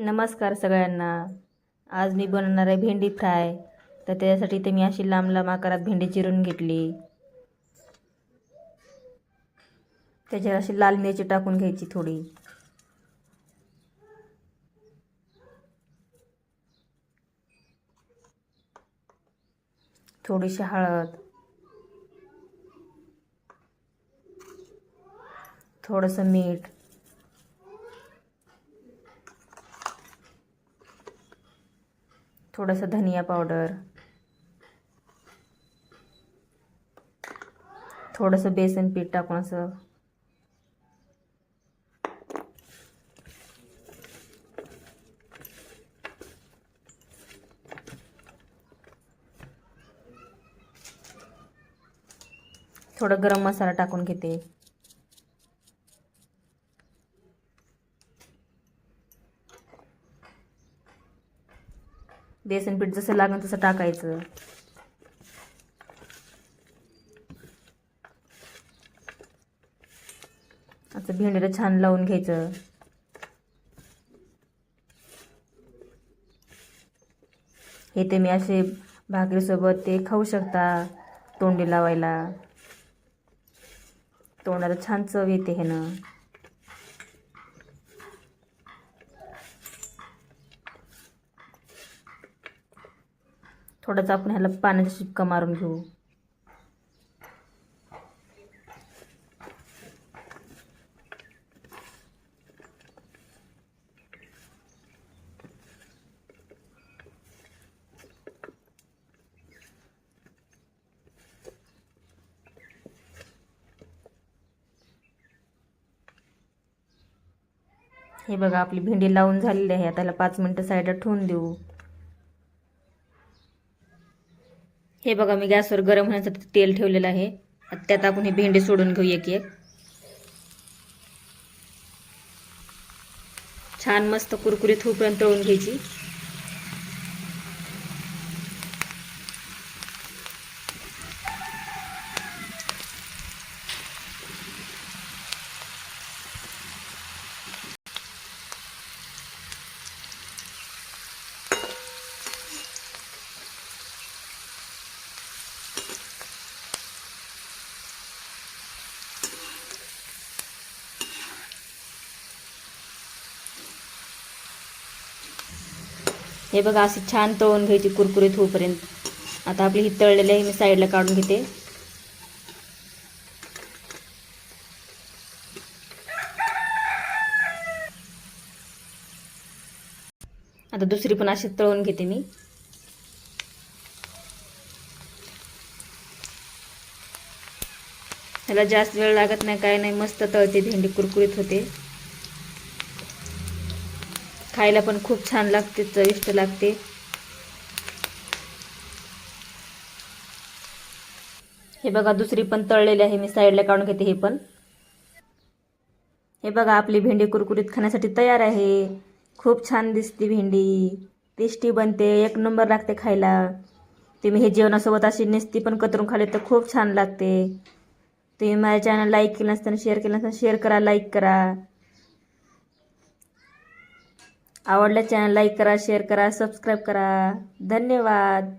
नमस्कार सगळ्यांना. आज मी बनवणार आहे भेंडी फ्राय. तर त्याच्यासाठी ते मी अशी लांब लांब आकारात भेंडी चिरून घेतली. त्याच्यावर अशी लाल मिरची टाकून घ्यायची थोडी. थोडीशी हळद. थोडंसं मीठ. थोडंसं धनिया पावडर. थोडंसं बेसन पीठ टाकून असं. थोडं गरम मसाला टाकून घेते. बेसन पीठ जसं लागेल तसं टाकायचं. असं भेंडीला छान लावून घ्यायचं. हे ते मी असे भाकरीसोबत ते खाऊ शकता तोंडी लावायला. तोंडाला छान चव येते हे थोडंसं आपण ह्याला पाण्याचा शिपका मारून घेऊ. हे बघा आपली भेंडी लावून झालेली आहे. त्याला पाच मिनटं साईडला ठेवून देऊ. हे बघा मी गॅसवर गरम होण्यासाठी तेल ठेवलेलं आहे. त्यात आपण हे भेंडे सोडून घेऊ एक एक. छान मस्त कुरकुरीत होऊपर्यंत तळून घ्यायची. हे बघा अशी छान तळून घ्यायची कुरकुरीत होईपर्यंत. आता आपली ही तळलेली आहे मी साईडला काढून घेते. आता दुसरी पण अशी तळून घेते मी. ह्याला जास्त वेळ लागत नाही काय नाही मस्त तळते भेंडी कुरकुरीत होते. खायला पण खूप छान लागते चविष्ट लागते. हे बघा दुसरी पण तळलेली आहे मी साईडला काढून घेते हे पण. हे बघा आपली भेंडी कुरकुरीत खाण्यासाठी तयार आहे. खूप छान दिसते भेंडी. टेस्टी बनते एक नंबर लागते खायला. तुम्ही हे जेवणासोबत अशी नेस्ती पण कतरून खाली तर खूप छान लागते. तुम्ही माझ्या चॅनल लाईक केलं नसताना शेअर केलं नसताना शेअर करा लाईक करा. आवडल्या चॅनल लाईक करा शेअर करा सबस्क्राईब करा. धन्यवाद.